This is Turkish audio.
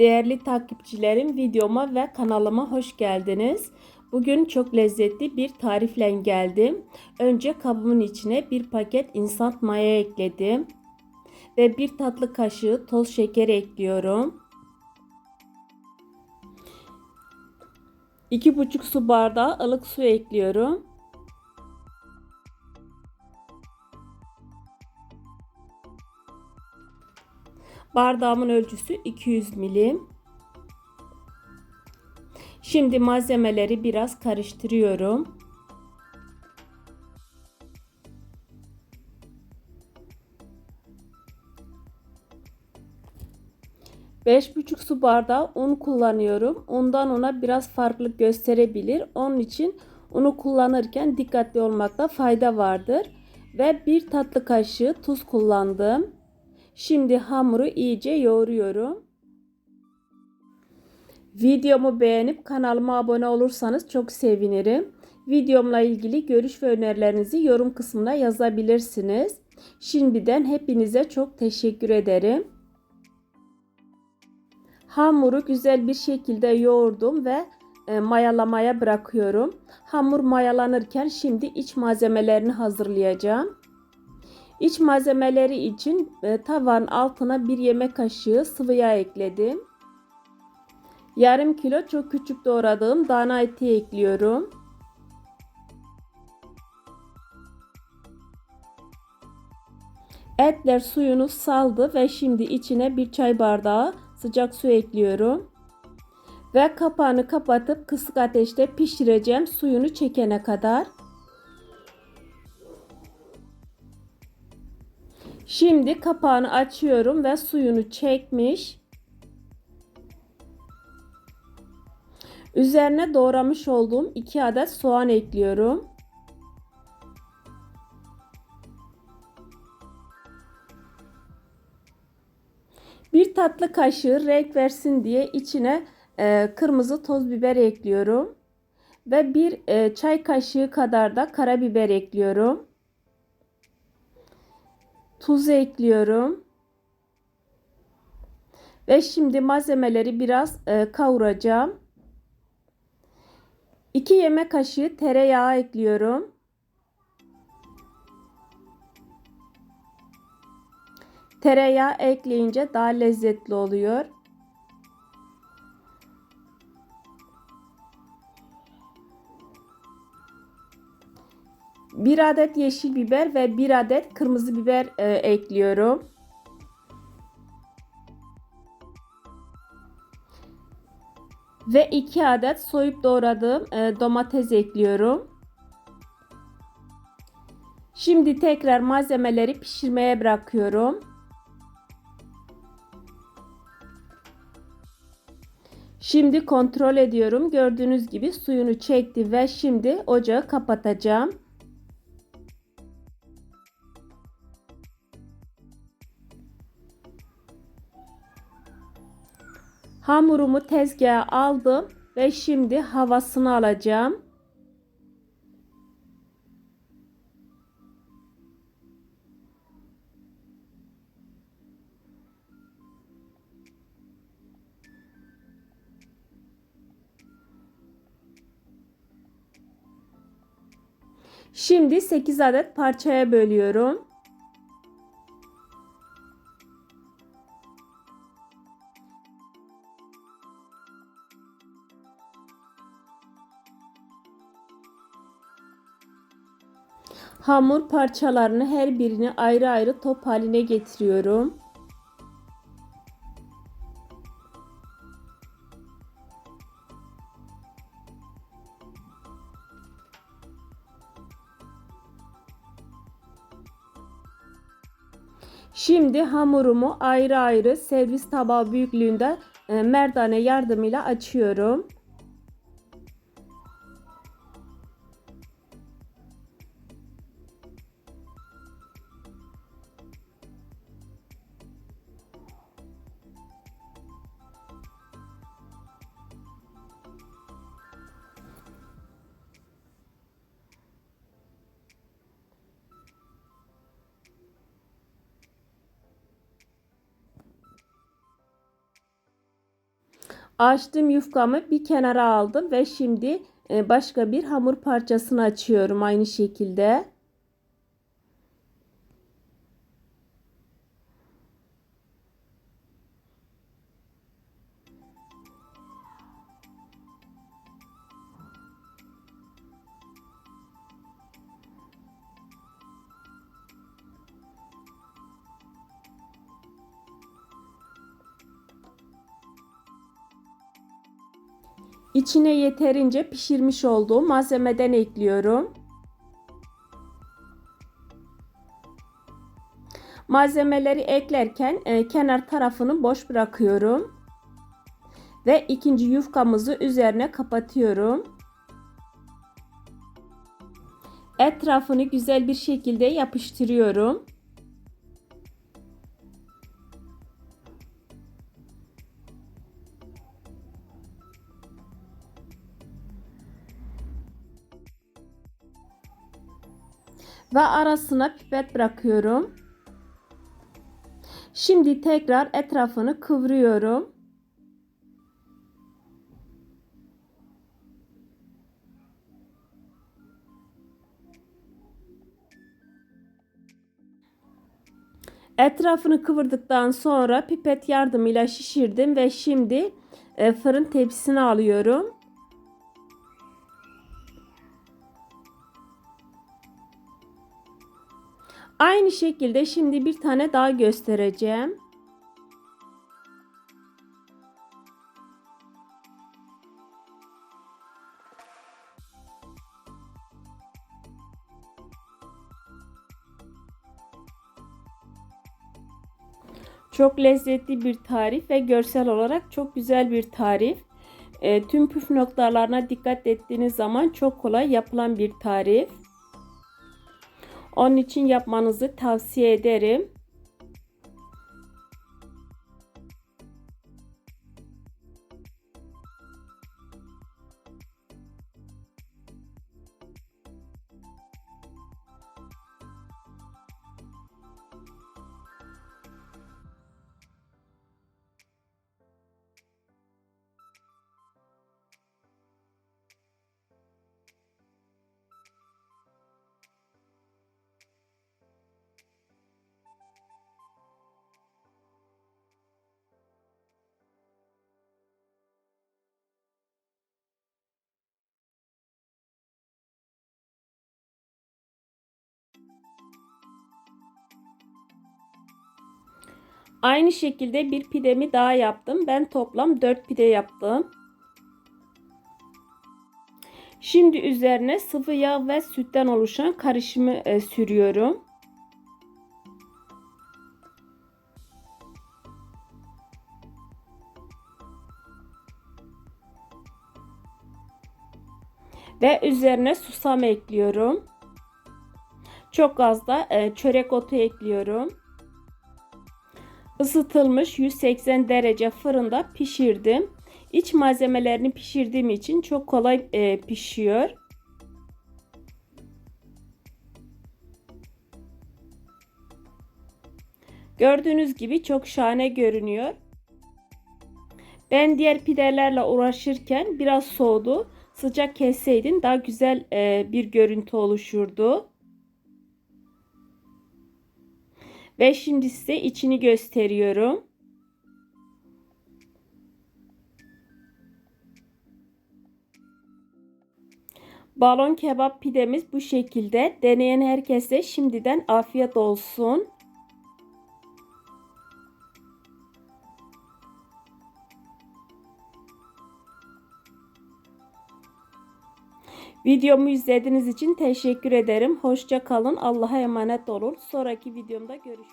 Değerli takipçilerim videoma ve kanalıma hoş geldiniz. Bugün çok lezzetli bir tarifle geldim. Önce kabımın içine bir paket instant maya ekledim. Ve bir tatlı kaşığı toz şeker ekliyorum. 2,5 su bardağı ılık su ekliyorum. Bardağımın ölçüsü 200 milim. Şimdi malzemeleri biraz karıştırıyorum. Beş buçuk su bardağı un kullanıyorum. Undan ona biraz farklılık gösterebilir. Onun için unu kullanırken dikkatli olmakta fayda vardır. Ve bir tatlı kaşığı tuz kullandım. Şimdi hamuru iyice yoğuruyorum. Videomu beğenip kanalıma abone olursanız çok sevinirim. Videomla ilgili görüş ve önerilerinizi yorum kısmına yazabilirsiniz. Şimdiden hepinize çok teşekkür ederim. Hamuru güzel bir şekilde yoğurdum ve e, mayalamaya bırakıyorum. Hamur mayalanırken şimdi iç malzemelerini hazırlayacağım. İç malzemeleri için e, tavanın altına bir yemek kaşığı sıvı yağ ekledim. Yarım kilo çok küçük doğradığım dana eti ekliyorum. Etler suyunu saldı ve şimdi içine bir çay bardağı sıcak su ekliyorum. Ve kapağını kapatıp kısık ateşte pişireceğim suyunu çekene kadar. Şimdi kapağını açıyorum ve suyunu çekmiş. Üzerine doğramış olduğum 2 adet soğan ekliyorum. Bir tatlı kaşığı renk versin diye içine e, kırmızı toz biber ekliyorum. Ve bir e, çay kaşığı kadar da karabiber ekliyorum. Tuz ekliyorum. Ve şimdi malzemeleri biraz e, kavuracağım. 2 yemek kaşığı tereyağı ekliyorum. Tereyağı ekleyince daha lezzetli oluyor. Bir adet yeşil biber ve bir adet kırmızı biber e, ekliyorum. Ve 2 adet soyup doğradığım e, domates ekliyorum. Şimdi tekrar malzemeleri pişirmeye bırakıyorum. Şimdi kontrol ediyorum. Gördüğünüz gibi suyunu çekti ve şimdi ocağı kapatacağım. Hamurumu tezgaha aldım ve şimdi havasını alacağım. Şimdi 8 adet parçaya bölüyorum. Hamur parçalarını her birini ayrı ayrı top haline getiriyorum. Şimdi hamurumu ayrı ayrı servis tabağı büyüklüğünde e, merdane yardımıyla açıyorum. Açtığım yufkamı bir kenara aldım ve şimdi e, başka bir hamur parçasını açıyorum aynı şekilde. İçine yeterince pişirmiş olduğum malzemeden ekliyorum. Malzemeleri eklerken e, kenar tarafını boş bırakıyorum. Ve ikinci yufkamızı üzerine kapatıyorum. Etrafını güzel bir şekilde yapıştırıyorum. Ve arasına pipet bırakıyorum. Şimdi tekrar etrafını kıvırıyorum. Etrafını kıvırdıktan sonra pipet yardımıyla şişirdim ve şimdi e, fırın tepsisine alıyorum. Aynı şekilde şimdi bir tane daha göstereceğim. Çok lezzetli bir tarif ve görsel olarak çok güzel bir tarif. E, tüm püf noktalarına dikkat ettiğiniz zaman çok kolay yapılan bir tarif. Onun için yapmanızı tavsiye ederim. Aynı şekilde bir pidemi daha yaptım. Ben toplam 4 pide yaptım. Şimdi üzerine sıvı yağ ve sütten oluşan karışımı e, sürüyorum. Ve üzerine susam ekliyorum. Çok az da e, çörek otu ekliyorum. Isıtılmış 180 derece fırında pişirdim. İç malzemelerini pişirdiğim için çok kolay e, pişiyor. Gördüğünüz gibi çok şahane görünüyor. Ben diğer pidelerle uğraşırken biraz soğudu. Sıcak kesseydin daha güzel e, bir görüntü oluşurdu. Ve şimdi size içini gösteriyorum. Balon kebap pidemiz bu şekilde. Deneyen herkese şimdiden afiyet olsun. Videomu izlediğiniz için teşekkür ederim. Hoşça kalın. Allah'a emanet olun. Sonraki videomda görüşürüz.